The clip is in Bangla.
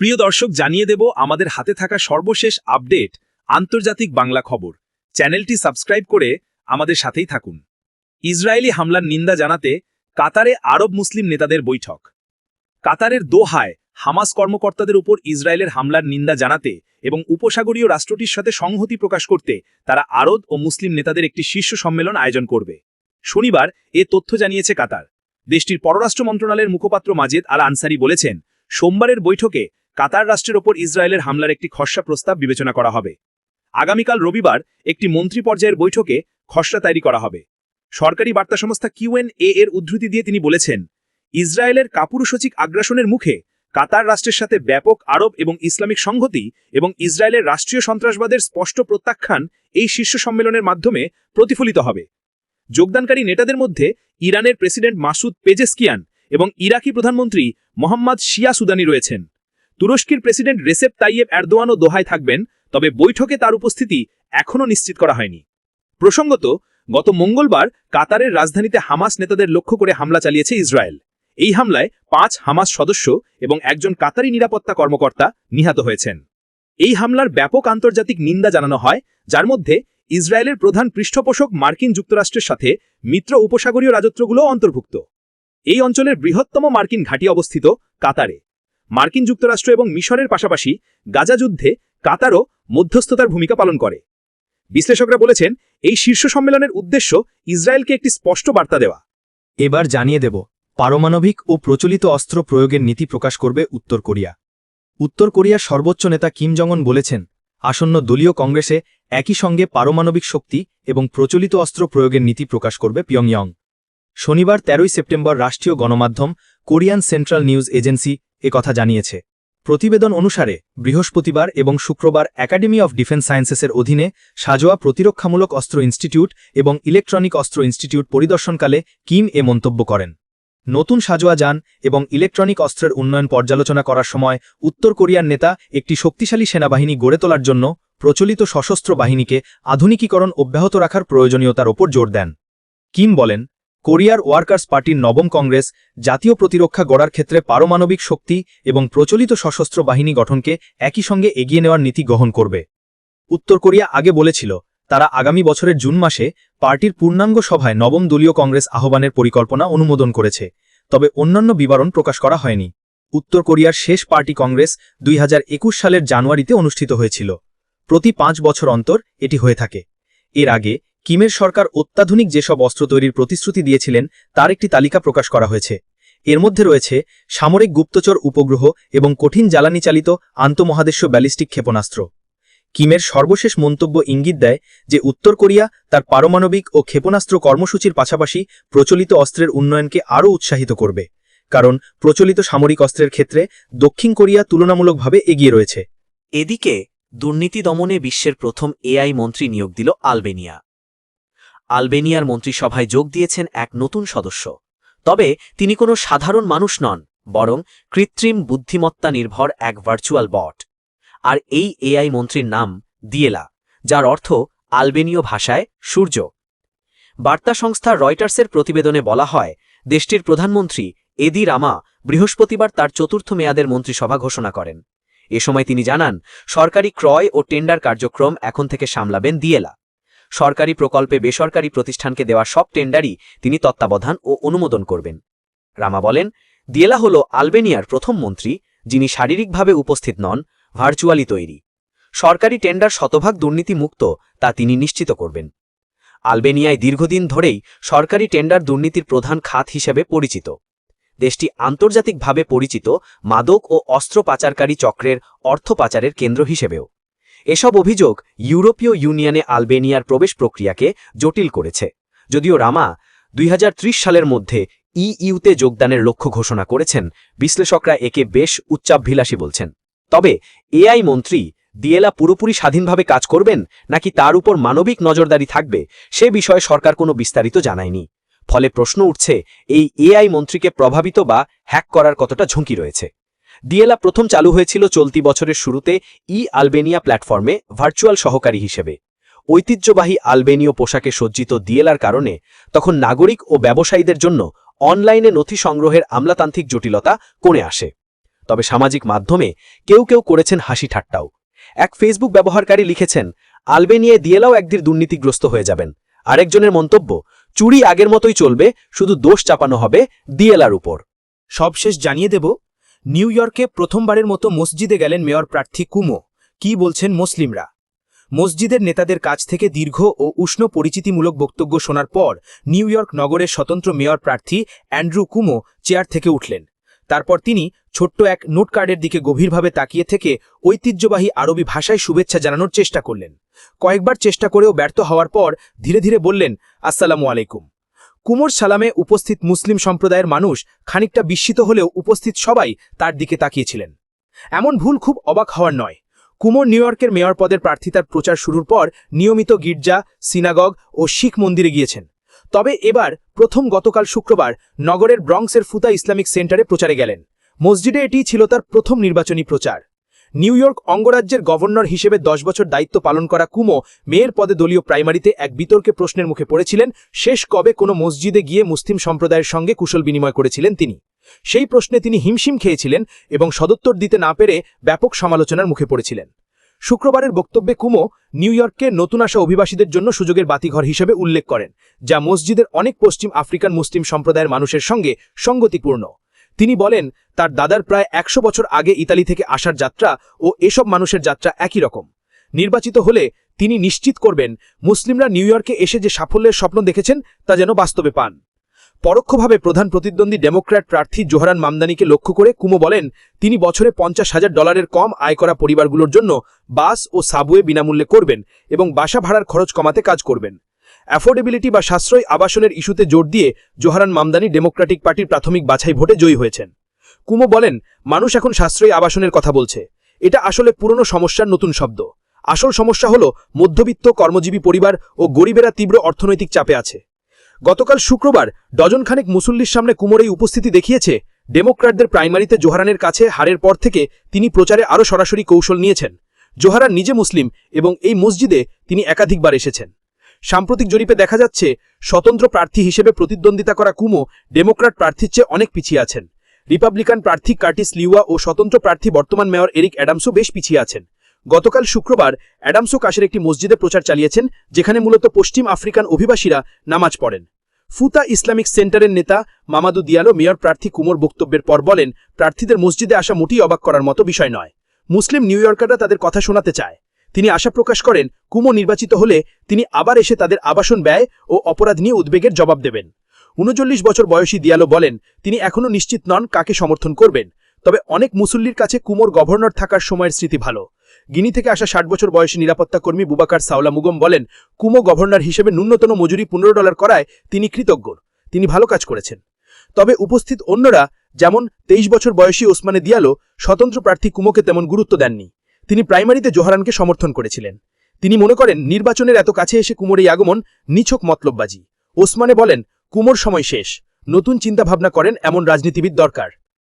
প্রিয় দর্শক, জানিয়ে দেব আমাদের হাতে থাকা সর্বশেষ আপডেট, আন্তর্জাতিক বাংলা খবর। চ্যানেলটি সাবস্ক্রাইব করে আমাদের সাথেই থাকুন। ইসরায়েলি হামলার নিন্দা জানাতে কাতারে আরব মুসলিম নেতাদের বৈঠক। কাতারের দোহায় হামাস কর্মকর্তাদের উপর ইসরায়েলের হামলার নিন্দা জানাতে এবং উপসাগরীয় রাষ্ট্রটির সাথে সংহতি প্রকাশ করতে তারা আরব ও মুসলিম নেতাদের একটি শীর্ষ সম্মেলন আয়োজন করবে। শনিবার এ তথ্য জানিয়েছে কাতার। দেশটির পররাষ্ট্র মন্ত্রণালয়ের মুখপাত্র মাজেদ আল আনসারি বলেছেন, সোমবারের বৈঠকে কাতার রাষ্ট্রের ওপর ইসরায়েলের হামলার একটি খসড়া প্রস্তাব বিবেচনা করা হবে। আগামীকাল রবিবার একটি মন্ত্রী পর্যায়ের বৈঠকে খসড়া তৈরি করা হবে। সরকারি বার্তা সংস্থা কিউএন এ এর উদ্ধৃতি দিয়ে তিনি বলেছেন, ইসরায়েলের কাপুরুষচিক আগ্রাসনের মুখে কাতার রাষ্ট্রের সাথে ব্যাপক আরব এবং ইসলামিক সংহতি এবং ইসরায়েলের রাষ্ট্রীয় সন্ত্রাসবাদের স্পষ্ট প্রত্যাখ্যান এই শীর্ষ সম্মেলনের মাধ্যমে প্রতিফলিত হবে। যোগদানকারী নেতাদের মধ্যে ইরানের প্রেসিডেন্ট মাসুদ পেজেস্কিয়ান এবং ইরাকি প্রধানমন্ত্রী মোহাম্মদ শিয়া সুদানি রয়েছেন। তুরস্কের প্রেসিডেন্ট রেসেপ তাইয়েব এরদোয়ানও দোহায় থাকবেন, তবে বৈঠকে তার উপস্থিতি এখনও নিশ্চিত করা হয়নি। প্রসঙ্গত, গত মঙ্গলবার কাতারের রাজধানীতে হামাস নেতাদের লক্ষ্য করে হামলা চালিয়েছে ইসরায়েল। এই হামলায় পাঁচ হামাস সদস্য এবং একজন কাতারি নিরাপত্তা কর্মকর্তা নিহত হয়েছেন। এই হামলার ব্যাপক আন্তর্জাতিক নিন্দা জানানো হয়, যার মধ্যে ইসরায়েলের প্রধান পৃষ্ঠপোষক মার্কিন যুক্তরাষ্ট্রের সাথে মিত্র উপসাগরীয় রাজত্বগুলো অন্তর্ভুক্ত। এই অঞ্চলের বৃহত্তম মার্কিন ঘাঁটি অবস্থিত কাতারে। মার্কিন যুক্তরাষ্ট্র এবং মিশরের পাশাপাশি গাজা যুদ্ধে কাতারও মধ্যস্থতার ভূমিকা পালন করে। বিশ্লেষকরা বলেছেন, এই শীর্ষ সম্মেলনের উদ্দেশ্য ইসরায়েলকে একটি স্পষ্ট বার্তা দেওয়া। এবার জানিয়ে দেব, পারমাণবিক ও প্রচলিত অস্ত্র প্রয়োগের নীতি প্রকাশ করবে উত্তর কোরিয়া। উত্তর কোরিয়ার সর্বোচ্চ নেতা কিম জংন বলেছেন, আসন্ন দলীয় কংগ্রেসে একই সঙ্গে পারমাণবিক শক্তি এবং প্রচলিত অস্ত্র প্রয়োগের নীতি প্রকাশ করবে পিয়ংয়ং শনিবার তেরোই সেপ্টেম্বর রাষ্ট্রীয় গণমাধ্যম কোরিয়ান সেন্ট্রাল নিউজ এজেন্সি কথা জানিয়েছে। প্রতিবেদন অনুসারে, বৃহস্পতিবার এবং শুক্রবার একাডেমি অফ ডিফেন্স সায়েন্সেসের অধীনে সাজোয়া প্রতিরক্ষামূলক অস্ত্র ইনস্টিটিউট এবং ইলেকট্রনিক অস্ত্র ইনস্টিটিউট পরিদর্শনকালে কিম এ মন্তব্য করেন। নতুন সাজোয়া যান এবং ইলেকট্রনিক অস্ত্রের উন্নয়ন পর্যালোচনা করার সময় উত্তর কোরিয়ার নেতা একটি শক্তিশালী সেনাবাহিনী গড়ে তোলার জন্য প্রচলিত সশস্ত্র বাহিনীকে আধুনিকীকরণ অব্যাহত রাখার প্রয়োজনীয়তার ওপর জোর দেন। কিম বলেন কোরিয়ার ওয়ার্কার্স পার্টির নবম কংগ্রেস জাতীয় প্রতিরক্ষা গড়ার ক্ষেত্রে পারমাণবিক শক্তি এবং প্রচলিত সশস্ত্র বাহিনী গঠনকে একই সঙ্গে এগিয়ে নেওয়ার নীতি গ্রহণ করবে। উত্তর কোরিয়া আগে বলেছিল, তারা আগামী বছরের জুন মাসে পার্টির পূর্ণাঙ্গ সভায় নবম দলীয় কংগ্রেস আহ্বানের পরিকল্পনা অনুমোদন করেছে, তবে অন্যান্য বিবরণ প্রকাশ করা হয়নি। উত্তর কোরিয়ার শেষ পার্টি কংগ্রেস দুই হাজার একুশ সালের জানুয়ারিতে অনুষ্ঠিত হয়েছিল। প্রতি পাঁচ বছর অন্তর এটি হয়ে থাকে। এর আগে কিমের সরকার অত্যাধুনিক যেসব অস্ত্র তৈরির প্রতিশ্রুতি দিয়েছিলেন, তার একটি তালিকা প্রকাশ করা হয়েছে। এর মধ্যে রয়েছে সামরিক গুপ্তচর উপগ্রহ এবং কঠিন জ্বালানি চালিত আন্তমহাদেশীয় ব্যালিস্টিক ক্ষেপণাস্ত্র। কিমের সর্বশেষ মন্তব্য ইঙ্গিত দেয় যে উত্তর কোরিয়া তার পারমাণবিক ও ক্ষেপণাস্ত্র কর্মসূচির পাশাপাশি প্রচলিত অস্ত্রের উন্নয়নকে আরও উৎসাহিত করবে, কারণ প্রচলিত সামরিক অস্ত্রের ক্ষেত্রে দক্ষিণ কোরিয়া তুলনামূলকভাবে এগিয়ে রয়েছে। এদিকে, দুর্নীতি দমনে বিশ্বের প্রথম এআই মন্ত্রী নিয়োগ দিল আলবেনিয়া। আলবেনিয়ার মন্ত্রিসভায় যোগ দিয়েছেন এক নতুন সদস্য। তবে তিনি কোনো সাধারণ মানুষ নন, বরং কৃত্রিম বুদ্ধিমত্তা নির্ভর এক ভার্চুয়াল বট। আর এই এআই মন্ত্রীর নাম দিয়েলা, যার অর্থ আলবেনীয় ভাষায় সূর্য। বার্তা সংস্থা রয়টার্সের প্রতিবেদনে বলা হয়, দেশটির প্রধানমন্ত্রী এদি রামা বৃহস্পতিবার তার চতুর্থ মেয়াদের মন্ত্রিসভা ঘোষণা করেন। এ সময় তিনি জানান, সরকারি ক্রয় ও টেন্ডার কার্যক্রম এখন থেকে সামলাবেন দিয়েলা। সরকারি প্রকল্পে বেসরকারি প্রতিষ্ঠানকে দেওয়া সব টেন্ডারই তিনি তত্ত্বাবধান ও অনুমোদন করবেন। রামা বলেন, দিয়েলা হল আলবেনিয়ার প্রথম মন্ত্রী, যিনি শারীরিকভাবে উপস্থিত নন, ভার্চুয়ালি তৈরি। সরকারি টেন্ডার শতভাগ দুর্নীতিমুক্ত, তা তিনি নিশ্চিত করবেন। আলবেনিয়ায় দীর্ঘদিন ধরেই সরকারি টেন্ডার দুর্নীতির প্রধান খাত হিসেবে পরিচিত। দেশটি আন্তর্জাতিকভাবে পরিচিত, মাদক ও অস্ত্র পাচারকারী চক্রের অর্থ পাচারের কেন্দ্র হিসেবেও। এসব অভিযোগ ইউরোপীয় ইউনিয়নে আলবেনিয়ার প্রবেশ প্রক্রিয়াকে জটিল করেছে। যদিও রামা দুই হাজার ত্রিশ সালের মধ্যে ইইউতে যোগদানের লক্ষ্য ঘোষণা করেছেন, বিশ্লেষকরা একে বেশ উচ্চাভিলাষী বলছেন। তবে এআই মন্ত্রী দিয়েলা পুরোপুরি স্বাধীনভাবে কাজ করবেন নাকি তার উপর মানবিক নজরদারি থাকবে, সে বিষয়ে সরকার কোনো বিস্তারিত জানায়নি। ফলে প্রশ্ন উঠছে, এই এআই মন্ত্রীকে প্রভাবিত বা হ্যাক করার কতটা ঝুঁকি রয়েছে? দিয়েলা প্রথম চালু হয়েছিল চলতি বছরের শুরুতে ই আলবেনিয়া প্ল্যাটফর্মে ভার্চুয়াল সহকারী হিসেবে। ঐতিহ্যবাহী আলবেনীয় পোশাকে সজ্জিত দিয়েলার কারণে তখন নাগরিক ও ব্যবসায়ীদের জন্য অনলাইনে নথি সংগ্রহের আমলাতান্ত্রিক জটিলতা কমে আসে। তবে সামাজিক মাধ্যমে কেউ কেউ করেছেন হাসি ঠাট্টাও। এক ফেসবুক ব্যবহারকারী লিখেছেন, আলবেনিয়ায় দিয়েলাও একদিন দুর্নীতিগ্রস্ত হয়ে যাবেন। আরেকজনের মন্তব্য, চুরি আগের মতোই চলবে, শুধু দোষ চাপানো হবে দিয়েলার উপর। সবশেষ জানিয়ে দেব নিউ ইয়র্কে প্রথমবারের মতো মসজিদে গেলেন মেয়র প্রার্থী কুমো। কি বলছেন মুসলিমরা? মসজিদের নেতাদের কাছ থেকে দীর্ঘ ও উষ্ণ পরিচিতিমূলক বক্তব্য শোনার পর নিউ ইয়র্ক নগরের স্বতন্ত্র মেয়র প্রার্থী অ্যান্ড্রু কুমো চেয়ার থেকে উঠলেন। তারপর তিনি ছোট্ট এক নোট কার্ডের দিকে গভীরভাবে তাকিয়ে থেকে ঐতিহ্যবাহী আরবি ভাষায় শুভেচ্ছা জানানোর চেষ্টা করলেন। কয়েকবার চেষ্টা করেও ব্যর্থ হওয়ার পর ধীরে ধীরে বললেন, আসসালামু আলাইকুম। কুমোর সালামে উপস্থিত মুসলিম সম্প্রদায়ের মানুষ খানিকটা বিস্মিত হলেও উপস্থিত সবাই তার দিকে তাকিয়েছিলেন। এমন ভুল খুব অবাক হওয়ার নয়। কুমোর নিউ ইয়র্কের মেয়র পদের প্রার্থিতার প্রচার শুরুর পর নিয়মিত গির্জা, সিনাগগ ও শিখ মন্দিরে গিয়েছেন। তবে এবার প্রথম গতকাল শুক্রবার নগরের ব্রংসের ফুতা ইসলামিক সেন্টারে প্রচারে গেলেন। মসজিদে এটি ছিল তার প্রথম নির্বাচনী প্রচার। নিউ ইয়র্ক অঙ্গরাজ্যের গভর্নর হিসেবে দশ বছর দায়িত্ব পালন করা কুমো মেয়ের পদে দলীয় প্রাইমারিতে এক বিতর্কে প্রশ্নের মুখে পড়েছিলেন, শেষ কবে কোনো মসজিদে গিয়ে মুসলিম সম্প্রদায়ের সঙ্গে কুশল বিনিময় করেছিলেন তিনি। সেই প্রশ্নে তিনি হিমশিম খেয়েছিলেন এবং সদুত্তর দিতে না পেরে ব্যাপক সমালোচনার মুখে পড়েছিলেন। শুক্রবারের বক্তব্যে কুমো নিউ ইয়র্কে নতুন আসা অভিবাসীদের জন্য সুযোগের বাতিঘর হিসেবে উল্লেখ করেন, যা মসজিদের অনেক পশ্চিম আফ্রিকান মুসলিম সম্প্রদায়ের মানুষের সঙ্গে সঙ্গতিপূর্ণ। তিনি বলেন, তার দাদার প্রায় একশো বছর আগে ইতালি থেকে আসার যাত্রা ও এসব মানুষের যাত্রা একই রকম। নির্বাচিত হলে তিনি নিশ্চিত করবেন, মুসলিমরা নিউ ইয়র্কে এসে যে সাফল্যের স্বপ্ন দেখেছেন তা যেন বাস্তবে পান। পরোক্ষভাবে প্রধান প্রতিদ্বন্দ্বী ডেমোক্র্যাট প্রার্থী জোহরান মামদানিকে লক্ষ্য করে কুমো বলেন, তিনি বছরে পঞ্চাশ হাজার ডলারের কম আয় করা পরিবারগুলোর জন্য বাস ও সাবওয়ে বিনামূল্যে করবেন এবং বাসা ভাড়ার খরচ কমাতে কাজ করবেন। অ্যাফোর্ডেবিলিটি বা সাশ্রয় আবাসনের ইস্যুতে জোর দিয়ে জোহারান মামদানি ডেমোক্রেটিক পার্টির প্রাথমিক বাছাই ভোটে জয়ী হয়েছেন। কুমো বলেন, মানুষ এখন সাশ্রয়ী আবাসনের কথা বলছে। এটা আসলে পুরনো সমস্যার নতুন শব্দ। আসল সমস্যা হল মধ্যবিত্ত, কর্মজীবী পরিবার ও গরিবেরা তীব্র অর্থনৈতিক চাপে আছে। গতকাল শুক্রবার ডজনখানেক মুসল্লির সামনে কুমোর এই উপস্থিতি দেখিয়েছে, ডেমোক্র্যাটদের প্রাইমারিতে জোহারানের কাছে হারের পর থেকে তিনি প্রচারে আরও সরাসরি কৌশল নিয়েছেন। জোহারান নিজে মুসলিম এবং এই মসজিদে তিনি একাধিকবার এসেছেন। সাম্প্রতিক জরিপে দেখা যাচ্ছে, স্বতন্ত্র প্রার্থী হিসেবে প্রতিদ্বন্দ্বিতা করা কুমো ডেমোক্র্যাট প্রার্থীর চেয়ে অনেক পিছিয়ে আছেন। রিপাবলিকান প্রার্থী কার্টিস লিওয়া ও স্বতন্ত্র প্রার্থী বর্তমান মেয়র এরিক অ্যাডামসও বেশ পিছিয়ে আছেন। গতকাল শুক্রবার অ্যাডামসও কাশের একটি মসজিদে প্রচার চালিয়েছেন, যেখানে মূলত পশ্চিম আফ্রিকান অভিবাসীরা নামাজ পড়েন। ফুতা ইসলামিক সেন্টারের নেতা মামাদু দিয়ালো মেয়র প্রার্থী কুমোর বক্তব্যের পর বলেন, প্রার্থীদের মসজিদে আসা মোটেই অবাক করার মতো বিষয় নয়। মুসলিম নিউ ইয়র্কাররা তাদের কথা শোনাতে চায়। তিনি আশা প্রকাশ করেন, কুমো নির্বাচিত হলে তিনি আবার এসে তাদের আবাসন ব্যয় ও অপরাধ নিয়ে উদ্বেগের জবাব দেবেন। উনচল্লিশ বছর বয়সী দিয়ালো বলেন, তিনি এখনও নিশ্চিত নন কাকে সমর্থন করবেন। তবে অনেক মুসল্লির কাছে কুমোর গভর্নর থাকার সময়ের স্মৃতি ভালো। গিনি থেকে আসা ষাট বছর বয়সী নিরাপত্তা কর্মী বুবাকার সাউলা মুগম বলেন, কুমো গভর্নর হিসেবে ন্যূনতম মজুরি পনেরো ডলার করায় তিনি কৃতজ্ঞ। তিনি ভালো কাজ করেছেন। তবে উপস্থিত অন্যরা, যেমন তেইশ বছর বয়সী ওসমানে দিয়ালো, স্বতন্ত্র প্রার্থী কুমোকে তেমন গুরুত্ব দেননি। তিনি প্রাইমারিতে জোহারানকে সমর্থন করেছিলেন। তিনি মনে করেন, নির্বাচনের এত কাছে এসে কুমোর এই আগমন নিছক মতলববাজি। ওসমানে বলেন, কুমোর সময় শেষ। নতুন চিন্তাভাবনা করেন এমন রাজনীতিবিদ দরকার।